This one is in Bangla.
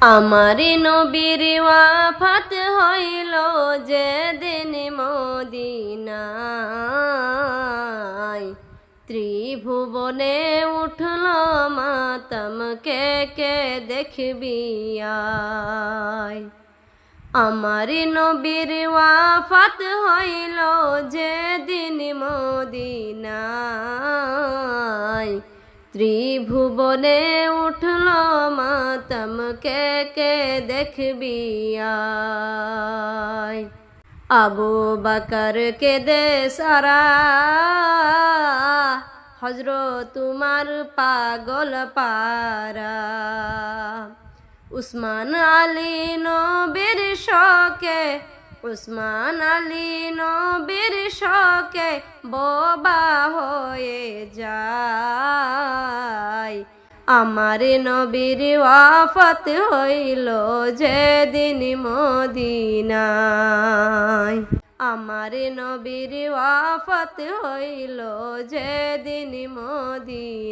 আমার নবীর ওয়াফাত হইল যে দিন মদিনায়। ত্রিভুবনে উঠল মাতম কে কে দেখবি আমার নবীর ওয়াফাত হইল যে দিন মদিনায়। ত্রিভুবনে উঠল মাতম, কে দেখবি আবু বকর কে দে সারা হজরত তোমার পাগল পারা। উসমান আলী নবীর শকে, উসমান আলী নবীর শকে বোবা হয়ে যায়। আমার নবীর ওয়াফত হইল যে দিন মদিনায়। আমার নবীর ওয়াফত হইল যে দিন মদিনায়।